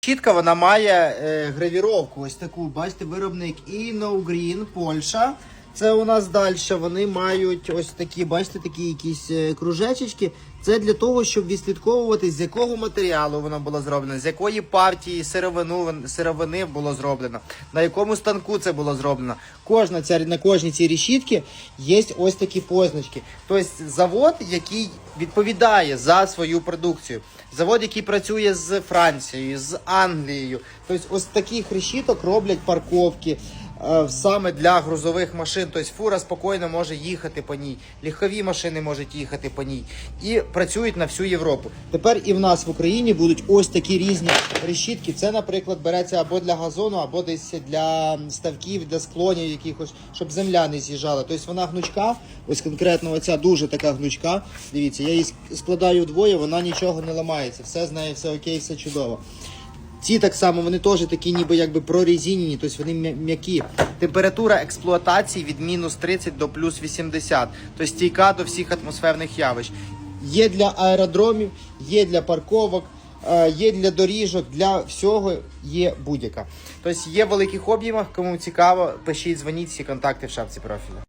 Щітка вона має е, гравіровку. Ось таку, бачите, виробник Inno Green, Польща. Це у нас далі. Вони мають ось такі, бачите, такі якісь е, кружечечки. Це для того, щоб відслідковувати, з якого матеріалу воно було зроблено, з якої партії сировину, сировини було зроблено, на якому станку це було зроблено. Кожна ця, на кожній цій решітці є ось такі позначки. Тобто завод, який відповідає за свою продукцію. Завод, який працює з Францією, з Англією. Тобто, ось таких решіток роблять парковки саме для грузових машин. Тобто фура спокійно може їхати по ній, легкові машини можуть їхати по ній і працюють на всю Європу. Тепер і в нас в Україні будуть ось такі різні решітки. Це, наприклад, береться або для газону, або десь для ставків, для склонів якихось, щоб земля не з'їжджала. Тобто вона гнучка, ось конкретно оця дуже така гнучка. Дивіться, я її складаю вдвоє, вона нічого не ламається. Все з нею, все окей, все чудово. Ці так само, вони теж такі ніби якби прорезинені, тобто вони м'які. Температура експлуатації від мінус 30 до плюс 80, тобто стійка до всіх атмосферних явищ. Є для аеродромів, є для парковок, е, є для доріжок, для всього є будь-яка. Тобто є в великих об'ємах, кому цікаво, пишіть, дзвоніть, всі контакти в шапці профілю.